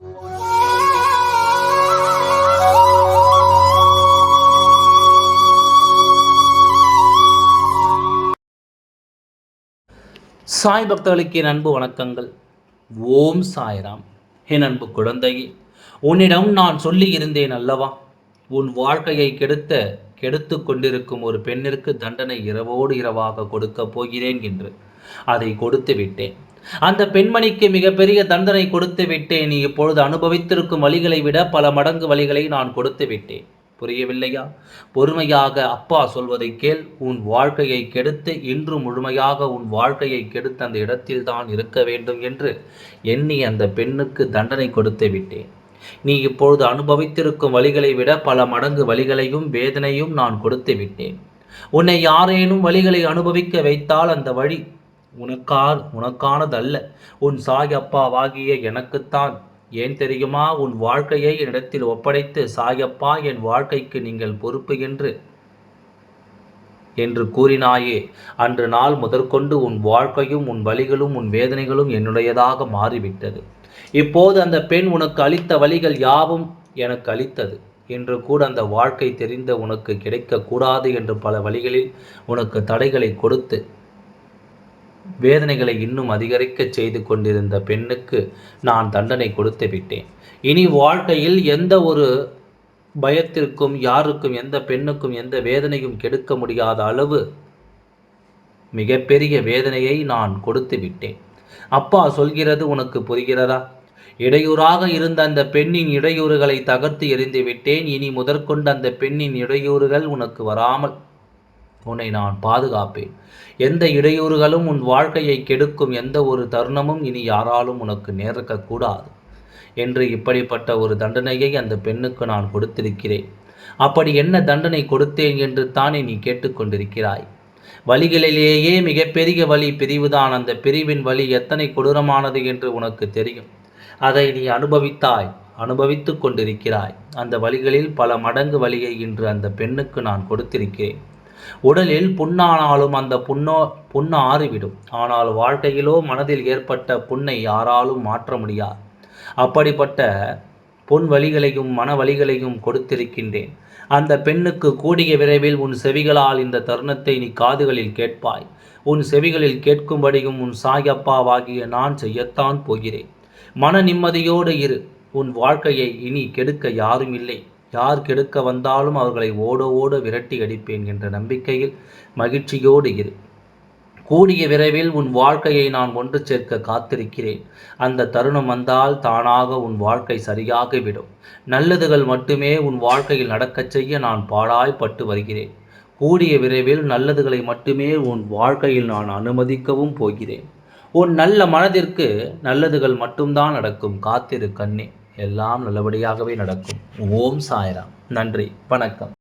சாய் பக்தர்களுக்கு என் அன்பு வணக்கங்கள். ஓம் சாய்ராம். என் அன்பு குழந்தையே உன்னிடம் நான் சொல்லி இருந்தேன் அல்லவா? உன் வாழ்க்கையை கெடுத்த கெடுத்து கொண்டிருக்கும் ஒரு பெண்ணிற்கு தண்டனை இரவோடு இரவாக கொடுக்கப் போகிறேன் என்று. அதை கொடுத்து விட்டேன். அந்த பெண்மணிக்கு மிகப்பெரிய தண்டனை கொடுத்து விட்டேன். நீ இப்பொழுது அனுபவித்திருக்கும் வழிகளை விட பல மடங்கு வழிகளை நான் கொடுத்து விட்டேன். புரியவில்லையா? பொறுமையாக அப்பா சொல்வதை கேள். உன் வாழ்க்கையை கெடுத்து இன்று முழுமையாக உன் வாழ்க்கையை கெடுத்து அந்த இடத்தில் தான் இருக்க வேண்டும் என்று எண்ணி அந்த பெண்ணுக்கு தண்டனை கொடுத்து விட்டேன். நீ இப்பொழுது அனுபவித்திருக்கும் வழிகளை விட பல மடங்கு வழிகளையும் வேதனையும் நான் கொடுத்து விட்டேன். உன்னை யாரேனும் வழிகளை அனுபவிக்க வைத்தால் அந்த வழி உனக்கா உனக்கானதல்ல. உன் சாய் அப்பாவாகிய எனக்குத்தான். ஏன் தெரியுமா? உன் வாழ்க்கையை என்னிடத்தில் ஒப்படைத்து சாயப்பா என் வாழ்க்கைக்கு நீங்கள் பொறுப்பு என்று என்று கூறினாயே. அன்று நாள் முதற்கொண்டு உன் வாழ்க்கையும் உன் வழிகளும் உன் வேதனைகளும் என்னுடையதாக மாறிவிட்டது. இப்போது அந்த பெண் உனக்கு அளித்த வழிகள் யாவும் எனக்கு அளித்தது. என்று கூட அந்த வாழ்க்கை தெரிந்த உனக்கு கிடைக்கக்கூடாது என்று பல வழிகளில் உனக்கு தடைகளை கொடுத்து வேதனைகளை இன்னும் அதிகரிக்க செய்து கொண்டிருந்த பெண்ணுக்கு நான் தண்டனை கொடுத்து விட்டேன். இனி வாழ்க்கையில் எந்த ஒரு பயத்திற்கும் யாருக்கும் எந்த பெண்ணுக்கும் எந்த வேதனையும் கெடுக்க முடியாத அளவு மிகப்பெரிய வேதனையை நான் கொடுத்து விட்டேன். அப்பா சொல்கிறது உனக்கு புரிகிறதா? இடையூறாக இருந்த அந்த பெண்ணின் இடையூறுகளை தகர்த்து எறிந்து விட்டேன். இனி முதற்கொண்டு அந்த பெண்ணின் இடையூறுகள் உனக்கு வராமல் உன்னை நான் பாதுகாப்பேன். எந்த இடையூறுகளும் உன் வாழ்க்கையை கெடுக்கும் எந்த ஒரு தருணமும் இனி யாராலும் உனக்கு நேர்க்கக்கூடாது என்று இப்படிப்பட்ட ஒரு தண்டனையை அந்த பெண்ணுக்கு நான் கொடுத்திருக்கிறேன். அப்படி என்ன தண்டனை கொடுத்தேன் என்று தானே நீ கேட்டுக்கொண்டிருக்கிறாய்? வழிகளிலேயே மிகப்பெரிய வழி பிரிவுதான். அந்த பிரிவின் வழி எத்தனை கொடூரமானது என்று உனக்கு தெரியும். அதை நீ அனுபவித்தாய் அனுபவித்து கொண்டிருக்கிறாய். அந்த வழிகளில் பல மடங்கு வழியை இன்று அந்த பெண்ணுக்கு நான் கொடுத்திருக்கிறேன். உடலில் புண்ணானாலும் அந்த புண்ணோ புண்ணு ஆறிவிடும். ஆனால் வாழ்க்கையிலோ மனதில் ஏற்பட்ட புண்ணை யாராலும் மாற்ற முடியாது. அப்படிப்பட்ட பொன் வழிகளையும் மன வழிகளையும் கொடுத்திருக்கின்றேன். அந்த பெண்ணுக்கு கூடிய விரைவில் உன் செவிகளால் இந்த தருணத்தை நீ காதுகளில் கேட்பாய். உன் செவிகளில் கேட்கும்படியும் உன் சாயப்பாவாகிய நான் செய்யத்தான் போகிறேன். மன நிம்மதியோடு இரு. உன் வாழ்க்கையை இனி கெடுக்க யாரும் இல்லை. யார் கெடுக்க வந்தாலும் அவர்களை ஓட ஓட விரட்டி அடிப்பேன் என்ற நம்பிக்கையில் மகிழ்ச்சியோடு இரு. கூடிய விரைவில் உன் வாழ்க்கையை நான் ஒன்று சேர்க்க காத்திருக்கிறேன். அந்த தருணம் வந்தால் தானாக உன் வாழ்க்கை சரியாகிவிடும். நல்லதுகள் மட்டுமே உன் வாழ்க்கையில் நடக்கச் செய்ய நான் பாடாய்ப்பட்டு வருகிறேன். கூடிய விரைவில் நல்லதுகளை மட்டுமே உன் வாழ்க்கையில் நான் அனுமதிக்கவும் போகிறேன். உன் நல்ல மனதிற்கு நல்லதுகள் மட்டும்தான் நடக்கும். காத்திரு கண்ணே. எல்லாம் நல்லபடியாகவே நடக்கும். ஓம் சாய்ராம். நன்றி. வணக்கம்.